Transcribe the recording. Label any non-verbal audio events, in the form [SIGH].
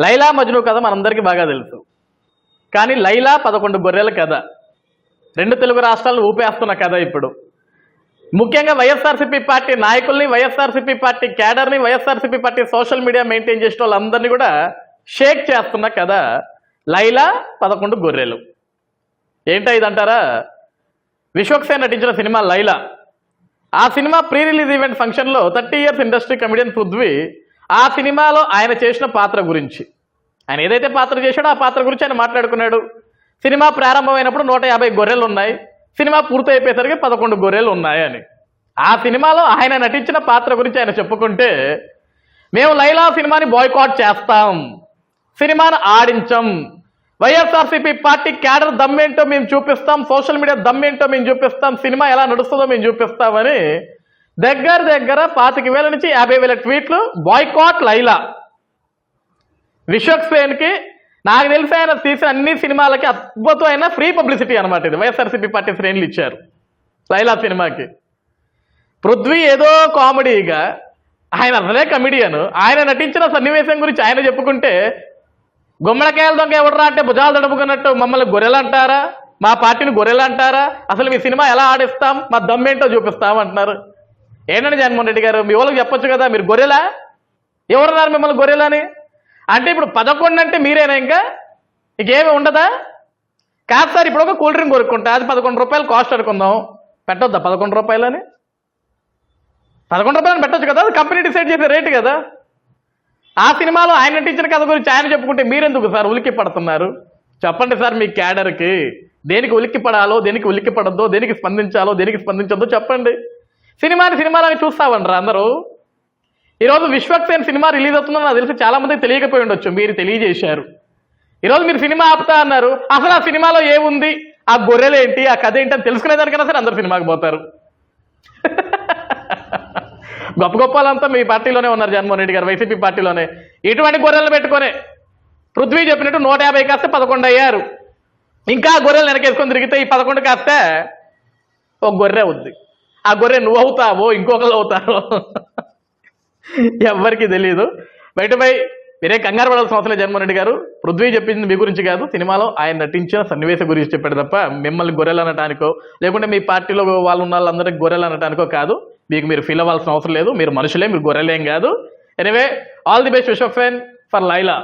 లైలా మజ్ను కథ మనందరికీ బాగా తెలుసు. కానీ లైలా పదకొండు గొర్రెల కథ. రెండు తెలుగు రాష్ట్రాలను ఊపేస్తున్న కథ ఇప్పుడు. ముఖ్యంగా వైఎస్ఆర్సీపీ పార్టీ నాయకుల్ని YSRCP party క్యాడర్ని YSRCP party social media maintain చేసిన వాళ్ళందరినీ కూడా షేక్ చేస్తున్న కథ లైలా పదకొండు గొర్రెలు. ఏంటో ఇదంటారా? విశ్వక్సేన్ నటించిన సినిమా లైలా. ఆ సినిమా ప్రీ రిలీజ్ ఈవెంట్ ఫంక్షన్లో thirty years industry comedian Prithvi ఆ సినిమాలో ఆయన చేసిన పాత్ర గురించి. ఆయన ఏదైతే పాత్ర చేశాడో ఆ పాత్ర గురించి ఆయన మాట్లాడుకున్నాడు. సినిమా ప్రారంభమైనప్పుడు నూట యాభై గొర్రెలు ఉన్నాయి సినిమా పూర్తయిపోయేసరికి పదకొండు గొర్రెలు ఉన్నాయని ఆ సినిమాలో ఆయన నటించిన పాత్ర గురించి ఆయన చెప్పుకుంటే మేము లైలా సినిమాని బాయ్కాట్ చేస్తాం. సినిమాను ఆడించం. వైఎస్ఆర్సీపీ పార్టీ క్యాడర్ దమ్మేంటో మేము చూపిస్తాం. సోషల్ మీడియా దమ్మేంటో మేము చూపిస్తాం. సినిమా ఎలా నడుస్తుందో మేము చూపిస్తామని దగ్గర దగ్గర పాతిక వేల నుంచి యాభై వేల ట్వీట్లు బాయ్కాట్ లైలా. విశ్వక్ సేన్కి నాకు తెలిసి ఆయన తీసిన అన్ని సినిమాలకి అద్భుతమైన ఫ్రీ పబ్లిసిటీ అనమాట ఇది. వైఎస్ఆర్సీపీ పార్టీ శ్రేణులు ఇచ్చారు లైలా సినిమాకి. పృథ్వీ ఏదో కామెడీగా ఆయన అసలే కమెడియను ఆయన నటించిన సన్నివేశం గురించి ఆయన చెప్పుకుంటే గుమ్మడికాయల దొంగ ఎవడరా అంటే భుజాలు తడుపుకున్నట్టు మమ్మల్ని గొర్రెలంటారా మా పార్టీని గొర్రెలు అంటారా? అసలు మీ సినిమా ఎలా ఆడిస్తాం? మా దమ్మేంటో చూపిస్తాం అంటున్నారు. ఏంటండి జగన్మోహన్ రెడ్డి గారు? మీ వాళ్ళకి చెప్పొచ్చు కదా మీరు గొర్రెలా? ఎవరున్నారు మిమ్మల్ని గొర్రెలని? అంటే ఇప్పుడు పదకొండు అంటే మీరేనా ఇంకా? ఇంకేమి ఉండదా? కాదు సార్ ఇప్పుడు ఒక కూల్ డ్రింక్ కొనుక్కుంటా అది పదకొండు రూపాయలు కాస్ట్ అనుకుందాం. పెట్టొద్దా పదకొండు రూపాయలని? పదకొండు రూపాయలు పెట్టొచ్చు కదా అది కంపెనీ డిసైడ్ చేసే రేటు కదా. ఆ సినిమాలో ఆయన నటించిన కథ గురించి ఆయన చెప్పుకుంటే మీరెందుకు సార్ ఉలిక్కి పడుతున్నారు? చెప్పండి సార్ మీ క్యాడర్కి. దేనికి ఉలిక్కి పడాలో దేనికి ఉలిక్కి పడద్దో దేనికి స్పందించాలో దేనికి స్పందించద్దో చెప్పండి. సినిమాని సినిమాలాగా చూస్తామంటారా అందరూ. ఈరోజు విశ్వక్సేన్ సినిమా రిలీజ్ అవుతుందని నాకు తెలిసి చాలామందికి తెలియకపోయి ఉండొచ్చు మీరు తెలియజేశారు. ఈరోజు మీరు సినిమా ఆపుతా అన్నారు అసలు ఆ సినిమాలో ఏముంది? ఆ గొర్రెలు ఏంటి ఆ కథ ఏంటి అని తెలుసుకునేదానికైనా సరే అందరు సినిమాకి పోతారు. [LAUGHS] గొప్ప గొప్పలంతా మీ పార్టీలోనే ఉన్నారు జగన్మోహన్ రెడ్డి గారు వైసీపీ పార్టీలోనే. ఇటువంటి గొర్రెలు పెట్టుకొని పృథ్వీ చెప్పినట్టు నూట యాభై కాస్తే పదకొండు అయ్యారు. ఇంకా గొర్రెలు వెనకేసుకొని తిరిగితే ఈ పదకొండు కాస్తే ఒక గొర్రె ఉంది ఆ గొర్రె నువ్వు అవుతావో ఇంకొకరు అవుతారో ఎవ్వరికీ తెలియదు బయటపై మీరే కంగారు పడాల్సిన అవసరం లేదు గారు. పృథ్వీ చెప్పింది మీ గురించి కాదు సినిమాలో ఆయన నటించిన సన్నివేశం గురించి చెప్పాడు తప్ప మిమ్మల్ని గొర్రెలు అనటానికో లేకుంటే మీ పార్టీలో వాళ్ళు ఉన్న వాళ్ళందరికీ గొర్రెలు అనటానికో కాదు. మీకు మీరు ఫీల్ అవ్వాల్సిన అవసరం లేదు మీరు మనుషులే మీరు గొర్రెలేం కాదు. Anyway all the best Vishwak for Laila.